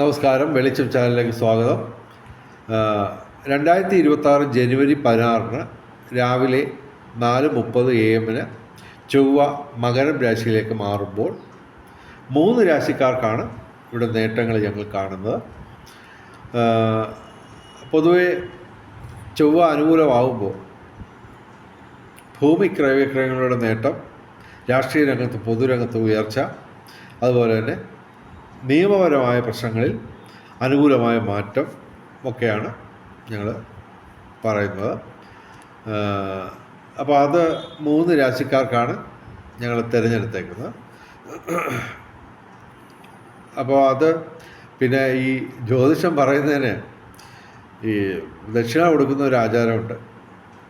നമസ്കാരം. വെളിച്ചം ചാനലിലേക്ക് സ്വാഗതം. രണ്ടായിരത്തി ഇരുപത്താറ് ജനുവരി പതിനാറിന് രാവിലെ നാല് മുപ്പത് എ എമ്മിന് ചൊവ്വ മകരം രാശിയിലേക്ക് മാറുമ്പോൾ മൂന്ന് രാശിക്കാർക്കാണ് ഇവിടെ നേട്ടങ്ങൾ ഞങ്ങൾ കാണുന്നത്. പൊതുവെ ചൊവ്വ അനുകൂലമാകുമ്പോൾ ഭൂമി ക്രയവിക്രയങ്ങളുടെ നേട്ടം രാഷ്ട്രീയ രംഗത്ത് പൊതുരംഗത്ത് ഉയർച്ച അതുപോലെ തന്നെ നിയമപരമായ പ്രശ്നങ്ങളിൽ അനുകൂലമായ മാറ്റം ഒക്കെയാണ് ഞങ്ങൾ പറയുന്നത്. അപ്പോൾ അത് മൂന്ന് രാശിക്കാർക്കാണ് ഞങ്ങൾ തിരഞ്ഞെടുത്തേക്കുന്നത്. അപ്പോൾ അത് പിന്നെ ഈ ജ്യോതിഷം പറയുന്നതിന് ഈ ദക്ഷിണ കൊടുക്കുന്ന ഒരു ആചാരമുണ്ട്.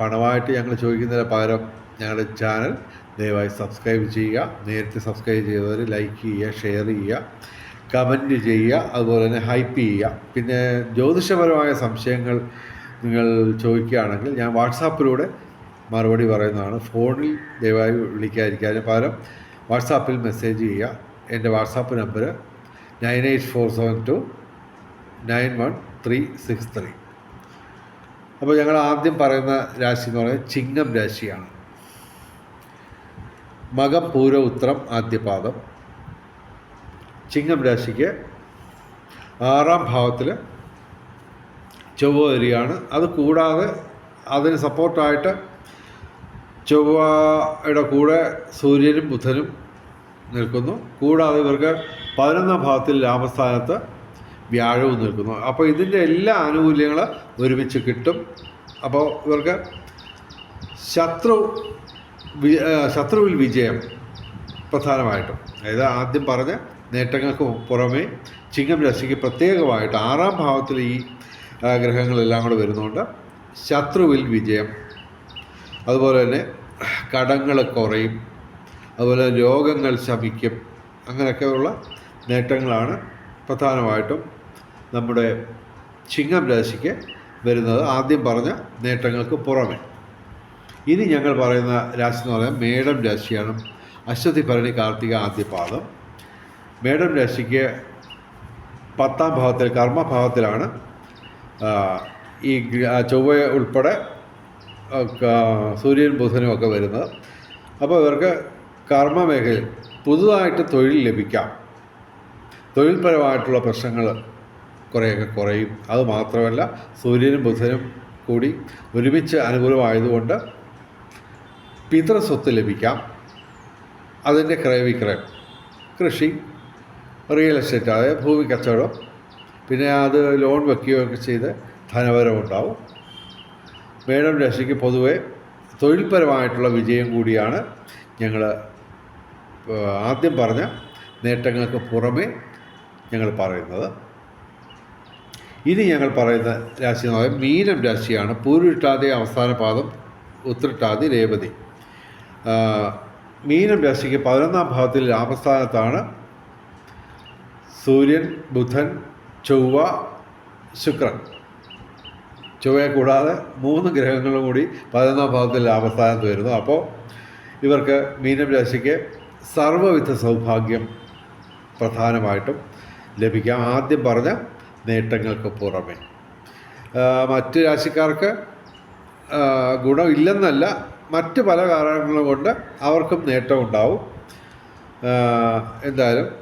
പണമായിട്ട് ഞങ്ങൾ ചോദിക്കുന്നതിന് പകരം ഞങ്ങളുടെ ചാനൽ ദയവായി സബ്സ്ക്രൈബ് ചെയ്യുക. നേരത്തെ സബ്സ്ക്രൈബ് ചെയ്തവർ ലൈക്ക് ചെയ്യുക ഷെയർ ചെയ്യുക. കമന്റ് ചെയ്യുക അതുപോലെ തന്നെ ഹൈപ്പ് ചെയ്യുക. പിന്നെ ജ്യോതിഷപരമായ സംശയങ്ങൾ നിങ്ങൾ ചോദിക്കുകയാണെങ്കിൽ ഞാൻ വാട്സാപ്പിലൂടെ മറുപടി പറയുന്നതാണ്. ഫോണിൽ ദയവായി വിളിക്കാതിരിക്കാനും പകരം വാട്സാപ്പിൽ മെസ്സേജ് ചെയ്യുക. എന്റെ WhatsApp number nine eight four seven two nine one three six three. അപ്പോൾ ഞങ്ങൾ ആദ്യം പറയുന്ന രാശി എന്ന് പറയുന്നത് ചിങ്ങം രാശിയാണ്. മകം പൂര ഉത്രം ആദ്യപാദം. ചിങ്ങം രാശിക്ക് ആറാം ഭാവത്തിൽ ചൊവ്വ വരികയാണ് അത് കൂടാതെ അതിന് സപ്പോർട്ടായിട്ട് ചൊവ്വയുടെ കൂടെ സൂര്യനും ബുധനും നിൽക്കുന്നു. കൂടാതെ ഇവർക്ക് പതിനൊന്നാം ഭാവത്തിൽ ലാഭസ്ഥാനത്ത് വ്യാഴവും നിൽക്കുന്നു. അപ്പോൾ ഇതിന്റെ എല്ലാ ആനുകൂല്യങ്ങളും ഒരുമിച്ച് കിട്ടും. അപ്പോൾ ഇവർക്ക് ശത്രു ശത്രുവിൽ വിജയം പ്രധാനമായിട്ടും. അതായത് ആദ്യം പറഞ്ഞ നേട്ടങ്ങൾക്ക് പുറമേ ചിങ്ങം രാശിക്ക് പ്രത്യേകമായിട്ട് ആറാം ഭാവത്തിൽ ഈ ഗ്രഹങ്ങളെല്ലാം കൂടെ വരുന്നുണ്ട്. ശത്രുവിൽ വിജയം. അതുപോലെ തന്നെ കടങ്ങൾ കുറയും. അതുപോലെ രോഗങ്ങൾ ശമിക്കും. അങ്ങനെയൊക്കെയുള്ള നേട്ടങ്ങളാണ് പ്രധാനമായിട്ടും നമ്മുടെ ചിങ്ങം രാശിക്ക് വരുന്നത്. ആദ്യം പറഞ്ഞ നേട്ടങ്ങൾക്ക് പുറമെ. ഇനി ഞങ്ങൾ പറയുന്ന രാശി എന്ന് പറയാൻ മേടം രാശിയാണ്. അശ്വതി ഭരണി കാർത്തിക ആദ്യപാദം. മേടം രാശിക്ക് പത്താം ഭാവത്തിൽ കർമ്മഭാവത്തിലാണ് ഈ ചൊവ്വ ഉൾപ്പെടെ സൂര്യനും ബുധനും ഒക്കെ വരുന്നത്. അപ്പോൾ ഇവർക്ക് കർമ്മ മേഖലയിൽ പുതുതായിട്ട് തൊഴിൽ ലഭിക്കാം. തൊഴിൽപരമായിട്ടുള്ള പ്രശ്നങ്ങൾ കുറേയൊക്കെ കുറയും. അത് മാത്രമല്ല സൂര്യനും ബുധനും കൂടി ഒരുമിച്ച് അനുകൂലമായതുകൊണ്ട് പിതൃസ്വത്ത് ലഭിക്കാം. അതിന്റെ ക്രയവിക്രയം കൃഷി റിയൽ എസ്റ്റേറ്റ് അതായത് ഭൂമി കച്ചവടം പിന്നെ അത് ലോൺ വെക്കുകയൊക്കെ ചെയ്ത് ധനവരവുണ്ടാവും മേഡം രാശിക്ക് പൊതുവെ തൊഴിൽപരമായിട്ടുള്ള വിജയം കൂടിയാണ് ഞങ്ങൾ ആദ്യം പറഞ്ഞ നേട്ടങ്ങൾക്ക് പുറമേ ഞങ്ങൾ പറയുന്നത്. ഇനി ഞങ്ങൾ പറയുന്ന രാശി എന്ന് പറയുന്നത് മീനം രാശിയാണ്. പൂരുട്ടാതി അവസാന പാദം ഉത്രട്ടാതി രേവതി. മീനം രാശിക്ക് പതിനൊന്നാം ഭാഗത്തിൽ ലാഭസ്ഥാനത്താണ് സൂര്യൻ ബുധൻ ചൊവ്വ ശുക്രൻ. ചൊവ്വയെ കൂടാതെ മൂന്ന് ഗ്രഹങ്ങളും കൂടി പതിനൊന്നാം ഭാവത്തിൽ ലാഭസ്ഥാനത്ത് വരുന്നു. അപ്പോൾ ഇവർക്ക് മീനം രാശിക്ക് സർവവിധ സൗഭാഗ്യം പ്രധാനമായിട്ടും ലഭിക്കാം. ആദ്യം പറഞ്ഞ നേട്ടങ്ങൾക്ക് പുറമെ. മറ്റ് രാശിക്കാർക്ക് ഗുണമില്ലെന്നല്ല മറ്റ് പല കാരണങ്ങളും കൊണ്ട് അവർക്കും നേട്ടമുണ്ടാവും. എന്തായാലും